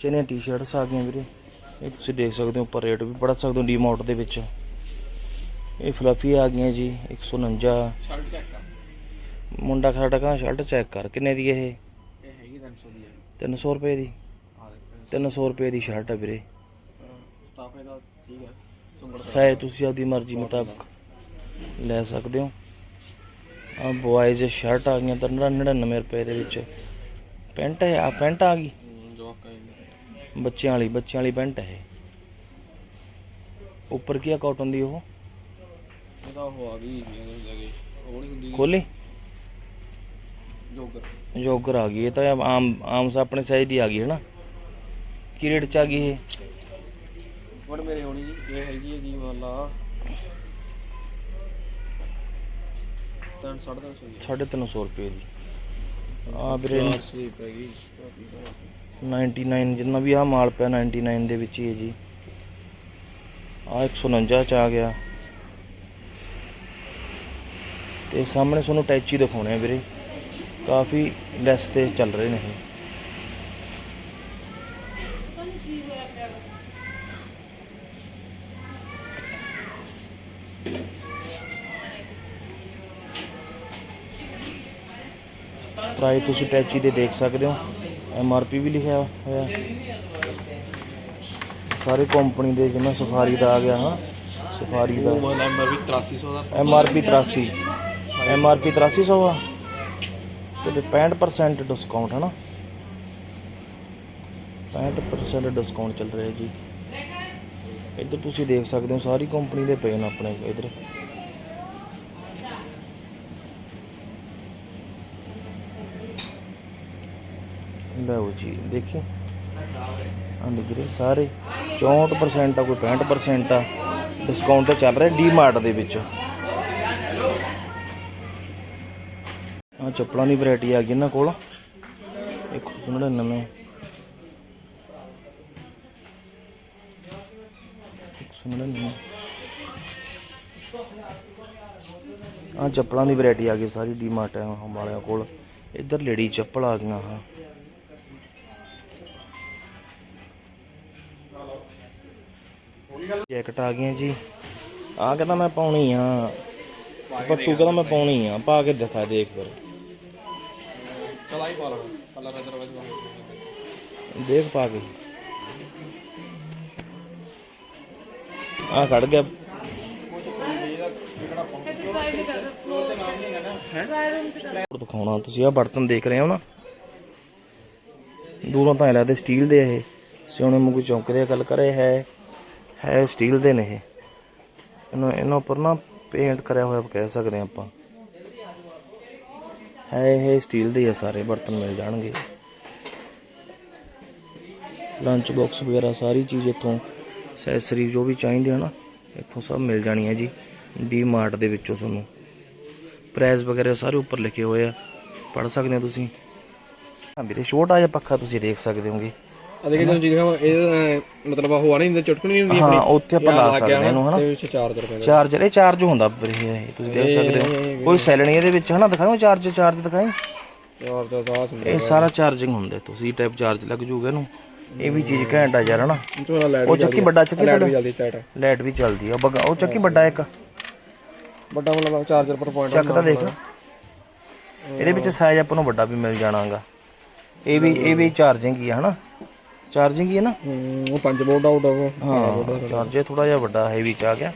ਚਨੇ ਟੀ-ਸ਼ਰਟਸ ਆ ਗਈਆਂ ਵੀਰੇ। ਇਹ ਤੁਸੀਂ ਦੇਖ ਸਕਦੇ ਹੋ ਉੱਪਰ ਰੇਟ ਵੀ ਪੜ ਸਕਦੇ ਹੋ ਡੀਮਾਰਟ ਦੇ ਵਿੱਚ। ਇਹ ਫਲਫੀ ਆ ਗਈਆਂ ਜੀ 149 ਸ਼ਰਟ ਚੈੱਕ ਕਰ। ਮੁੰਡਾ ਸਾਡਾ ਕਹਿੰਦਾ ਸ਼ਰਟ ਚੈੱਕ ਕਰ ਕਿੰਨੇ ਦੀ ਇਹ? ਇਹ ਹੈਗੀ 300 ਦੀ ਹੈ 300 ਰੁਪਏ ਦੀ। ਆ ਦੇਖੋ 300 ਰੁਪਏ ਦੀ ਸ਼ਰਟ ਹੈ ਵੀਰੇ। ਸਟਾਫ ਇਹਦਾ ਠੀਕ ਹੈ ਸੁੰਗੜ ਸਾਈਜ਼ ਤੁਸੀਂ ਆਪਦੀ ਮਰਜ਼ੀ ਮੁਤਾਬਕ ਲੈ ਸਕਦੇ ਹੋ। ਆ ਬॉयਜ਼ ਸ਼ਰਟ ਆ ਗਈਆਂ ਤਾਂ 99 ਰੁਪਏ ਦੇ ਵਿੱਚ। ਪੈਂਟ ਹੈ ਆ ਪੈਂਟ ਆ ਗਈ? ਕਹੇ ਬੱਚਿਆਂ ਵਾਲੀ ਬੱਚਿਆਂ ਵਾਲੀ ਪੈਂਟ ਹੈ ਇਹ। ਉੱਪਰ ਕੀ ਆ ਕਾਟਨ ਦੀ ਉਹ? ਇਹਦਾ ਉਹ ਆ ਗਈ ਜਗੇ ਉਹ ਨਹੀਂ ਹੁੰਦੀ। ਖੋਲੀ। ਜੋਗਰ। ਜੋਗਰ ਆ ਗਈ ਇਹ ਤਾਂ ਆਮ ਆਮ ਸਾ ਆਪਣੇ ਸਾਈਜ਼ ਦੀ ਆ ਗਈ ਹੈ ਨਾ ਕੀ ਰੇਟ ਚ ਆ ਗਈ ਇਹ? ਬਟ ਮੇਰੇ ਹੋਣੀ ਜੀ ਇਹ ਹੈਗੀ ਹੈ ਜੀ ਵਾਲਾ ਤਾਂ 350 ਦੀ। 350 ਰੁਪਏ ਦੀ। ਆ ਵੀਰੇ ਸੀ ਪੈਗੀ 99 ਜਿੰਨਾ ਵੀ ਆ ਮਾਲ ਪਿਆ 99 ਦੇ ਵਿੱਚ ਹੀ ਹੈ ਜੀ। ਆ 149 ਚ ਆ ਗਿਆ। ਤੇ ਸਾਹਮਣੇ ਤੁਹਾਨੂੰ ਟੈਚੀ ਦਿਖਾਉਣੇ ਆ ਵੀਰੇ। ਕਾਫੀ ਲੈਸ ਤੇ ਚੱਲ ਰਹੇ ਨੇ ਇਹ। ਪ੍ਰਾਈਸ ਤੁਸੀਂ ਟੈਚੀ ਦੇ ਦੇਖ ਸਕਦੇ ਹੋ। ਐਮ ਆਰ ਪੀ ਵੀ ਲਿਖਿਆ ਹੋਇਆ। ਸਾਰੇ ਕੰਪਨੀ ਦੇ ਜਿਵੇਂ ਸਫਾਰੀ ਦਾ ਆ ਗਿਆ ਹਾਂ। ਸਫਾਰੀ ਦਾ। ਵਾਲਾ ਨੰਬਰ ਵੀ 8300 ਦਾ। M R P 83 M R P 8300 ਆ। ਤੇ ਫਿਰ 65% ਡਿਸਕਾਊਂਟ ਹੈ ਨਾ। 65% ਡਿਸਕਾਊਂਟ ਚੱਲ ਰਿਹਾ ਜੀ। ਇੱਧਰ ਤੁਸੀਂ ਦੇਖ ਸਕਦੇ ਹੋ ਸਾਰੀ ਕੰਪਨੀ ਦੇ ਪਏ ਨੇ ਆਪਣੇ ਇੱਧਰ। ਲਓ ਜੀ, ਦੇਖੀ। ਆਂਦੇ ਵੀਰੇ ਸਾਰੇ। 64% ਆ, ਕੋਈ 65% ਆ। ਡਿਸਕਾਊਂਟ ਤੇ ਚੱਲ ਰਿਹਾ ਡੀਮਾਰਟ ਦੇ ਵਿੱਚ। ਆ ਚੱਪਲਾਂ ਦੀ ਵੈਰਾਈਟੀ ਆ ਗਈ ਇਹਨਾਂ ਕੋਲ। 199 199 ਆ ਚੱਪਲਾਂ ਦੀ ਵੈਰਾਈਟੀ ਆ ਗਈ, ਸਾਰੀ ਡੀਮਾਰਟ ਵਾਲਿਆਂ ਕੋਲ। ਇੱਧਰ ਲੇਡੀ ਚੱਪਲ ਆ ਗਈਆਂ ਹਾਂ ਜੈਕਟ ਆ ਗਈਆਂ ਜੀ। ਆ ਕਹਿੰਦਾ ਮੈਂ ਪਾਉਣੀ ਆ। ਪੱਟੂ ਕਹਿੰਦਾ ਮੈਂ ਪਾਉਣੀ ਆ। ਪਾ ਕੇ ਦਿਖਾ ਦੇਖ ਫਿਰ ਚਲਾ ਹੀ ਪਾ ਲੈਣਾ ਕਲਰ ਇਧਰ ਵਿੱਚ ਦੇਖ ਪਾ ਕੇ। ਆ ਕੱਢ ਗਿਆ। ਦਿਖਾਉਣਾ। ਤੁਸੀਂ ਆ ਬਰਤਨ ਦੇਖ ਰਹੇ ਹੋ ਨਾ? ਦੂਰੋਂ ਤਾਂ ਲੱਗਦੇ ਸਟੀਲ ਦੇ ਇਹ। ਸਿਉਣੇ ਵਾਂਗੂ ਚੌਂਕਦੇ ਗੱਲ ਕਰੇ ਹੈ। ਹੈ ਸਟੀਲ ਦੇ ਨੇ ਇਹ। ਇਹਨਾਂ ਇਹਨਾਂ ਉੱਪਰ ਨਾ ਪੇਂਟ ਕਰਿਆ ਹੋਇਆ ਕਹਿ ਸਕਦੇ ਹਾਂ ਆਪਾਂ। ਹੈ ਇਹ ਸਟੀਲ ਦੇ ਆ ਸਾਰੇ, ਬਰਤਨ ਮਿਲ ਜਾਣਗੇ। ਲੰਚ ਬਾਕਸ ਵਗੈਰਾ ਸਾਰੀ ਚੀਜ਼ ਇੱਥੋਂ ਐਕਸੈਸਰੀ ਜੋ ਵੀ ਚਾਹੀਦੀ ਹੈ ਨਾ, ਇੱਥੋਂ ਸਭ ਮਿਲ ਜਾਣੀ ਹੈ ਜੀ। ਡੀ ਮਾਰਟ ਦੇ ਵਿੱਚੋਂ ਤੁਹਾਨੂੰ। ਪ੍ਰਾਈਸ ਵਗੈਰਾ ਸਾਰੇ ਉੱਪਰ ਲਿਖੇ ਹੋਏ ਆ। ਪੜ ਸਕਦੇ ਹੋ ਤੁਸੀਂ। ਹਾਂ ਵੀਰੇ, ਛੋਟਾ ਜਿਹਾ ਪੱਖਾ ਤੁਸੀਂ ਦੇਖ ਸਕਦੇ ਹੋਗੇ। ਆ ਦੇਖੇ ਤੁਹਾਨੂੰ ਜੀ ਦਿਖਾਵਾਂ ਇਹ ਮਤਲਬ ਉਹ ਆ ਨਹੀਂ ਹੁੰਦਾ ਚੁਟਕਣੀ ਨਹੀਂ ਹੁੰਦੀ ਹਾਂ ਉੱਥੇ ਆਪਾਂ ਲਾ ਸਕਦੇ ਹਾਂ ਇਹਨੂੰ ਹਨਾ? ਤੇ ਚਾਰਜਰ ਪੈਂਦਾ ਚਾਰਜਰ ਇਹ ਚਾਰਜ ਹੁੰਦਾ ਵੀਰੇ ਇਹ ਤੁਸੀਂ ਦੇਖ ਸਕਦੇ ਹੋ। ਕੋਈ ਸੈਲ ਨਹੀਂ ਇਹਦੇ ਵਿੱਚ ਹਨਾ? ਦਿਖਾਓ ਚਾਰਜ ਚਾਰਜ ਦਿਖਾਈ। ਇਹ ਸਾਰਾ ਚਾਰਜਿੰਗ ਹੁੰਦਾ ਤੁਸੀਂ ਟਾਈਪ ਚਾਰਜ ਲੱਗ ਜੂਗਾ ਇਹਨੂੰ। ਇਹ ਵੀ ਚੀਜ਼ ਘੈਂਟ ਆ ਯਾਰ ਹਨਾ? ਉਹ ਚੱਕੀ ਵੱਡਾ ਚੱਕੀ ਲਾਈਟ ਵੀ ਜਲਦੀ ਚਾਟ ਲਾਈਟ ਵੀ ਚੱਲਦੀ ਆ ਬਗਾ ਉਹ ਚੱਕੀ ਵੱਡਾ ਇੱਕ। ਵੱਡਾ ਮਤਲਬ ਚਾਰਜਰ ਪਰ ਪੁਆਇੰਟ ਚੱਕ ਤਾਂ ਦੇਖ। ਇਹਦੇ ਵਿੱਚ ਸਾਈਜ਼ ਆਪਾਂ ਨੂੰ ਵੱਡਾ ਵੀ ਮਿਲ ਜਾਣਾਗਾ। ਇਹ ਵੀ ਇਹ ਵੀ ਚਾਰਜਿੰਗ ਹੀ ਆ ਹਨਾ? ਚਾਰਜਿੰਗ ਹੀ ਹੈ ਨਾ? ਉਹ 5 ਵੋਲਟ ਆਊਟ ਉਹ। ਹਾਂ ਚਾਰਜਰ ਥੋੜਾ ਜਿਹਾ ਵੱਡਾ ਹੈਵੀ ਚ ਆ। ਗਿਆ